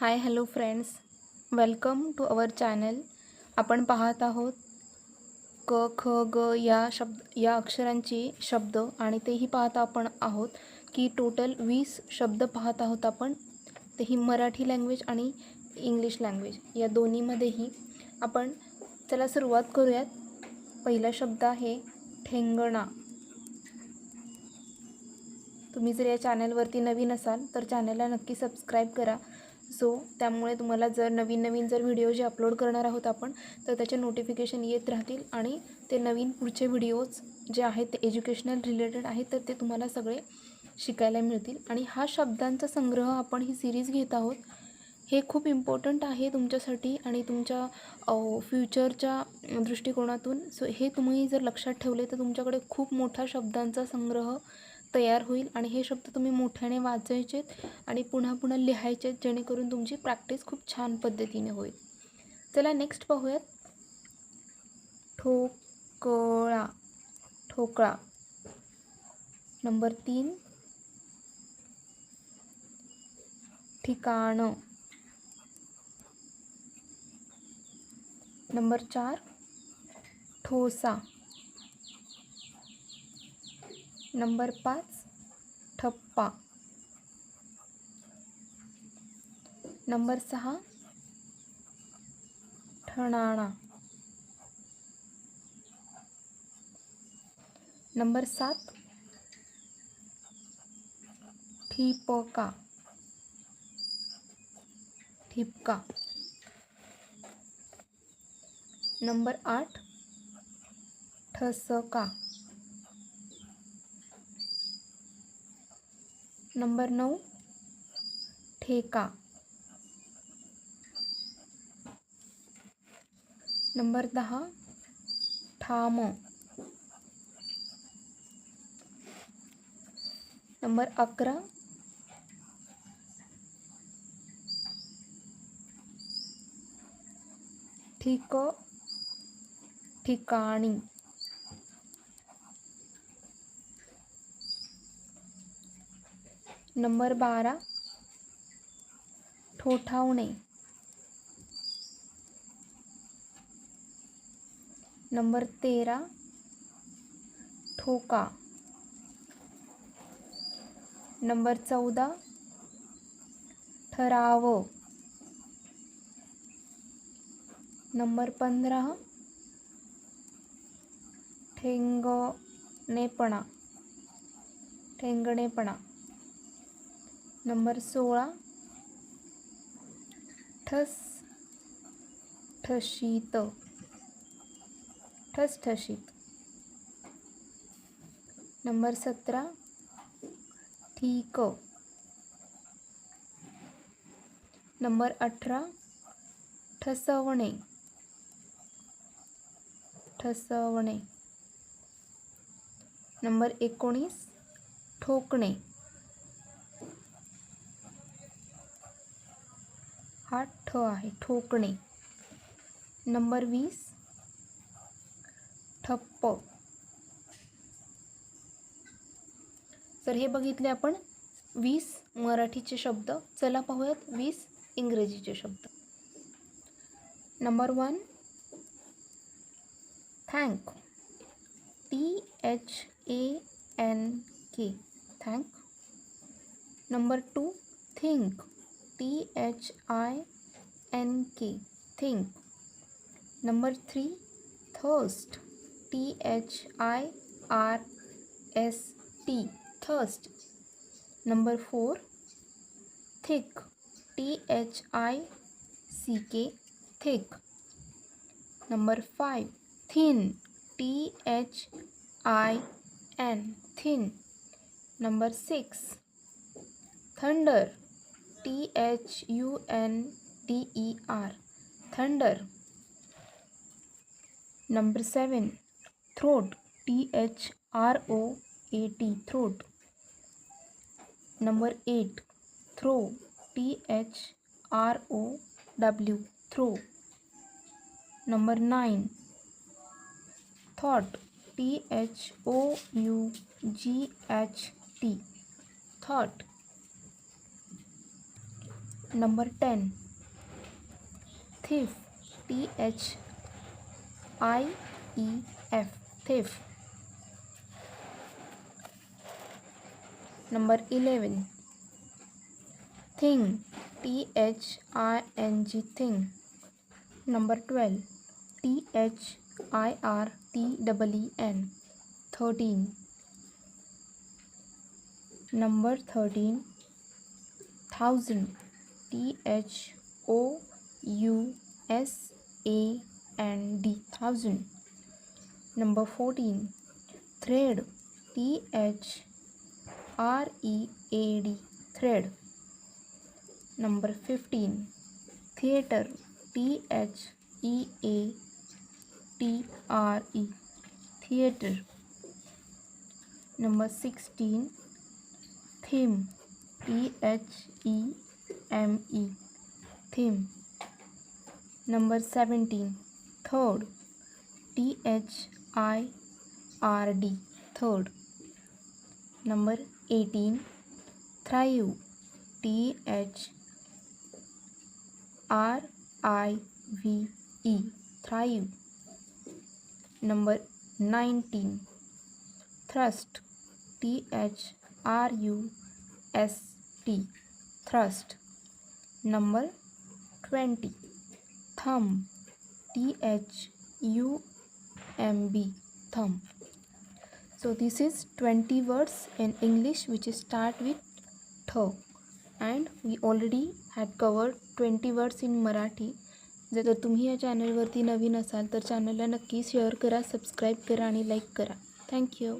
Hi hello friends. Welcome to our channel. आपण पाहत आहोत क ख ग या शब्द या अक्षरांची शब्द आणि तेही पाहत आपण आहोत की टोटल वीस शब्द पाहत आहोत आपण. तेही मराठी लँग्वेज आणि इंग्लिश लँग्वेज या दोन्हीमध्येही आपण चला सुरुवात करूयात. पहिला शब्द आहे ठेंगणा. तुम्ही जर या चॅनलवरती नवीन असाल तर चॅनलला नक्की सबस्क्राईब करा. सो त्यामुळे तुम्हाला जर नवीन नवीन जर व्हिडिओ जे अपलोड करणार आहोत आपण तर त्याचे नोटिफिकेशन येत राहतील आणि ते नवीन पुढचे व्हिडिओज जे आहेत ते एज्युकेशनल रिलेटेड आहेत तर ते तुम्हाला सगळे शिकायला मिळतील. आणि हा शब्दांचा संग्रह आपण ही सिरीज घेत आहोत हे खूप इम्पॉर्टंट आहे तुमच्यासाठी आणि तुमच्या फ्युचरच्या दृष्टिकोनातून. सो हे तुम्ही जर लक्षात ठेवले तर तुमच्याकडे खूप मोठा शब्दांचा संग्रह तयार होईल आणि हे शब्द तुम्ही मोठ्याने वाचायचेत आणि पुन्हा पुन्हा लिहायचेत जेणेकरून तुमची प्रॅक्टिस खूप छान पद्धतीने होईल. चला नेक्स्ट पाहूयात. ठोकळा. ठोकळा. नंबर तीन. ठिकाणं. नंबर चार. ठोसा. नंबर पाच ठप्पा. नंबर सहा ठणाणा. नंबर सात ठिपका. ठिपका. नंबर आठ ठसका. नंबर नऊ ठेका। नंबर दहा ठाम। नंबर अकरा ठीक ठिकाणी। नंबर बारा. ठोठावणे. नंबर तेरा. ठोका. नंबर चौदा. ठराव. नंबर पंधरा. ठेंगणेपणा. ठेंगणेपणा. नंबर सोळा. ठस ठशीत. ठसठशीत नंबर सतरा. ठीक. नंबर अठरा. ठसवणे. ठसवणे. नंबर एकोणीस. ठोकणे. हा ठ आहे ठोकणे. नंबर वीस. ठप्प. तर हे बघितले आपण वीस मराठीचे शब्द. चला पाहूयात वीस इंग्रजीचे शब्द. Number one. Thank. T H A N K thank. Number two. Think. T H I N K think. Number three, thirst. T H I R S T thirst. Number four, thick. T H I C K thick. Number five, thin. T H I N thin. Number six, thunder. T H U N T E R thunder number seven throat T H R O A T throat number eight throw T H R O W throw number nine thought T H O U G H T thought number ten. Thief. T H. I. E. F. Thief. Number eleven thing. T H. I. N. G. Thing. Number twelve T H. I. R. T. Double E. N. Thirteen. Number thirteen. Thousand. T H O U S A N D. Thousand. Number 14. Thread. T H R E A D. Thread. Number 15. Theater. T H E A T R E. Theater. Number 16. Theme. T H E M E. Theme. Number 17. Third. T H I R D. Third. Number 18. Thrive. T H R I V E. Thrive. Number 19. Thrust. T H R U S T. Thrust. Number twenty. Thumb T H U M B. Thumb so this is twenty words in English which is start with ठ and we already had covered twenty words in Marathi जर तुम्ही या चॅनलवरती नवीन असाल तर चॅनलला नक्की share करा सबस्क्राईब करा आणि लाईक करा. थँक्यू